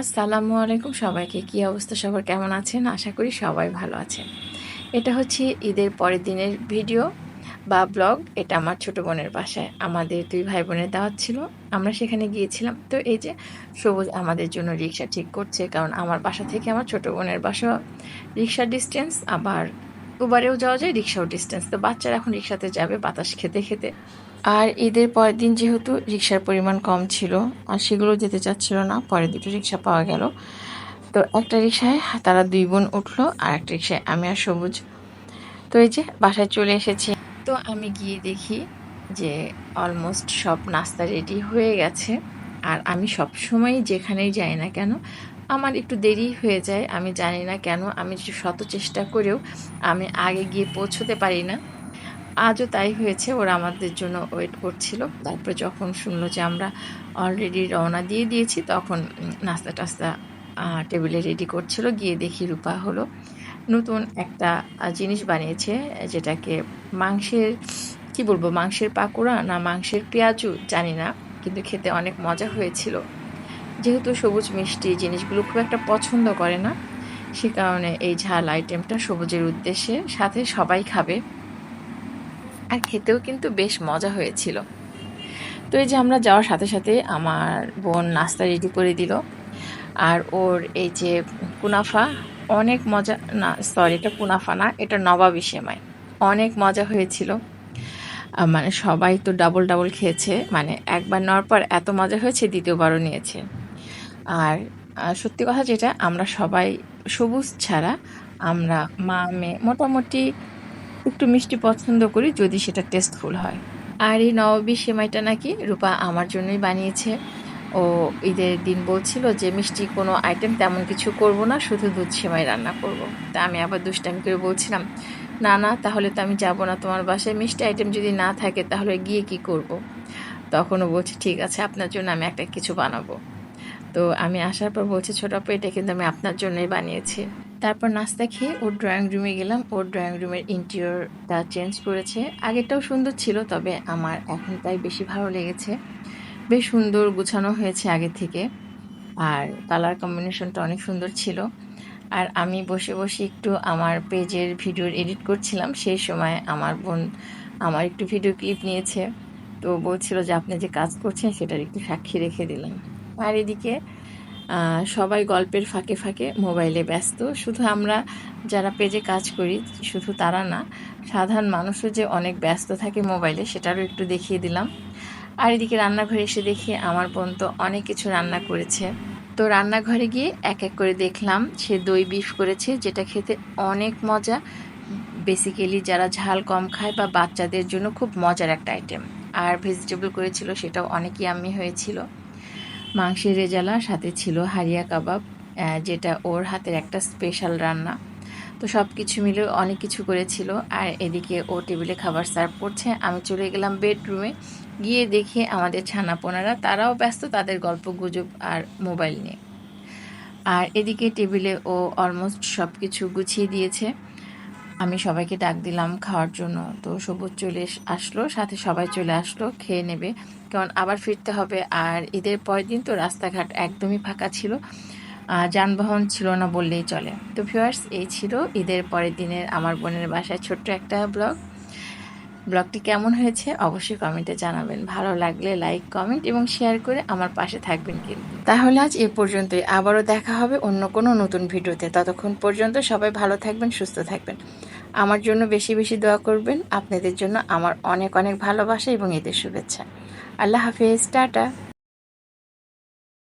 আসসালামু আলাইকুম সবাইকে। কী অবস্থা? সবার কেমন আছেন? আশা করি সবাই ভালো আছেন। এটা হচ্ছে ঈদের পরের দিনের ভিডিও বা ব্লগ। এটা আমার ছোটো বোনের বাসায়। আমাদের দুই ভাই বোনের দাওয়াত ছিল। আমরা সেখানে গিয়েছিলাম। তো এই যে সবুজ আমাদের জন্য রিক্সা ঠিক করছে, কারণ আমার বাসা থেকে আমার ছোটো বোনের বাসা রিক্সার ডিস্টেন্স আবার উবারেও যাওয়া যায় রিক্সাও ডিস্টেন্স তো বাচ্চারা এখন রিক্সাতে যাবে বাতাস খেতে খেতে। আর ঈদের পরের দিন যেহেতু রিক্সার পরিমাণ কম ছিল, আর সেগুলো যেতে চাচ্ছিল না পরে দুটো রিক্সা পাওয়া গেল। তো একটা রিক্সায় তারা দুই বোন উঠল, আর একটা রিক্সায় আমি আর সবুজ। তো এই যে, বাসায় চলে এসেছি। তো আমি গিয়ে দেখি যে অলমোস্ট সব নাস্তা রেডি হয়ে গেছে। আর আমি সব সময় যেখানেই যাই না কেন আমার একটু দেরি হয়ে যায়, আমি জানি না কেন, আমি শত চেষ্টা করেও আমি আগে গিয়ে পৌঁছতে পারি না। আজও তাই হয়েছে, ওরা আমাদের জন্য ওয়েট করছিল। তারপরে যখন শুনলো যে আমরা অলরেডি রওনা দিয়ে দিয়েছি, তখন নাস্তা টাস্তা টেবিলে রেডি করছিল, গিয়ে দেখি রূপা হলো। নতুন একটা জিনিস বানিয়েছে, যেটাকে মাংসের, কি বলব, মাংসের পাকোড়া না মাংসের পেঁয়াজু, জানি না, কিন্তু খেতে অনেক মজা হয়েছিল। যেহেতু সবুজ মিষ্টি, জিনিসগুলো খুব একটা পছন্দ করে না, সে কারণে এই ঝাল আইটেমটা সবুজের উদ্দেশ্যে সাথে সবাই খাবে। আর খেতেও কিন্তু বেশ মজা হয়েছিল। তো এই যে আমরা যাওয়ার সাথে সাথে আমার বোন নাস্তা রেডি করে দিল। আর ওর এই যে কুনাফা, অনেক মজা, না সরি এটা কুনাফা না, এটা নবাবি সেমাই। অনেক মজা হয়েছিল। মানে সবাই তো ডাবল ডাবল খেয়েছে। মানে একবার নেওয়ার পর এত মজা হয়েছে, দ্বিতীয়বারও নিয়েছে। আর সত্যি কথা যেটা, আমরা সবাই সবুজ ছাড়া, আমরা মা, মেয়ে মোটামুটি একটু মিষ্টি পছন্দ করি যদি সেটা টেস্টফুল হয় আর এই নবাবী সেমাইটা নাকি রূপা আমার জন্যই বানিয়েছে ও ঈদের দিন বলছিল যে, মিষ্টি কোনো আইটেম তেমন কিছু করব না, শুধু দুধ সেমাই রান্না করব। তা আমি আবার দুষ্টামি করে বলছিলাম, না না, তাহলে তো আমি যাব না তোমার বাসায় মিষ্টি আইটেম যদি না থাকে, তাহলে গিয়ে কি করব। তখনও বলছে, ঠিক আছে, আপনার জন্য আমি একটা কিছু বানাবো তো আমি আসার পর বলছি, ছোট আপু, এটা কিন্তু আমি আপনার জন্যই বানিয়েছি। তারপর নাস্তা খেয়ে ওর ড্রয়িং রুমে গেলাম। ওর ড্রয়িং রুমের ইন্টেরিয়রটা চেঞ্জ করেছে। আগেরটাও সুন্দর ছিল, তবে আমার এখন তাই বেশি ভালো লেগেছে। বেশ সুন্দর গুছানো হয়েছে আগে থেকে। আর কালার কম্বিনেশনটা অনেক সুন্দর ছিল। আর আমি বসে বসে একটু আমার পেজের ভিডিওর এডিট করছিলাম। সেই সময় আমার বোন আমার একটু ভিডিও ক্লিপ নিয়েছে। তো বলছিল যে, আপনি যে কাজ করছেন, সেটার একটু সাক্ষী রেখে দিলাম আর এদিকে সবাই গল্পের ফাঁকে ফাঁকে মোবাইলে ব্যস্ত। শুধু আমরা যারা পেজে কাজ করি, শুধু তারা না, সাধারণ মানুষও যে অনেক ব্যস্ত থাকে মোবাইলে, সেটারও একটু দেখিয়ে দিলাম। আর এদিকে রান্নাঘরে এসে দেখি আমার বোন তো অনেক কিছু রান্না করেছে। তো রান্নাঘরে গিয়ে এক এক করে দেখলাম, সে দই বিফ করেছে, যেটা খেতে অনেক মজা। বেসিক্যালি যারা ঝাল কম খায় বা বাচ্চাদের জন্য খুব মজার একটা আইটেম আর ভেজিটেবল করেছিল, সেটাও অনেকই আমি হয়েছিল। মাংসের রেজালা সাথে ছিল হারিয়া কাবাব যেটা ওর হাতের একটা স্পেশাল রান্না। তো সব কিছু মিলে অনেক কিছু করেছিল। আর এদিকে ও টেবিলে খাবার সার্ভ করছে। আমি চলে গেলাম বেডরুমে গিয়ে দেখে আমাদের ছানাপোনারা, তারাও ব্যস্ত, তাদের গল্প, গুজব আর মোবাইল নিয়ে। আর এদিকে টেবিলে ও অলমোস্ট সব কিছু গুছিয়ে দিয়েছে। আমি সবাইকে ডাক দিলাম খাওয়ার জন্য। তো সবুজ চলে আসলো, সাথে সবাই চলে আসলো, খেয়ে নেবে। কারণ আবার ফিরতে হবে। আর ঈদের পরের দিন তো রাস্তাঘাট একদমই ফাঁকা ছিল। যানবাহন ছিল না বললেই চলে। তো ভিউয়ার্স এই ছিল ঈদের পরের দিনের আমার বোনের বাসায় ছোট্ট একটা ব্লগ। ব্লগটি কেমন হয়েছে অবশ্যই কমেন্টে জানাবেন। ভালো লাগলে লাইক কমেন্ট এবং শেয়ার করে আমার পাশে থাকবেন কিন্তু। তাহলে আজ এ পর্যন্তই। আবারও দেখা হবে অন্য কোনো নতুন ভিডিওতে। ততক্ষণ পর্যন্ত সবাই ভালো থাকবেন, সুস্থ থাকবেন। আমার জন্য বেশি বেশি দোয়া করবেন। আপনাদের জন্য আমার অনেক অনেক ভালোবাসা এবং এদের শুভেচ্ছা। আল্লাহ হাফিজ। টাটা।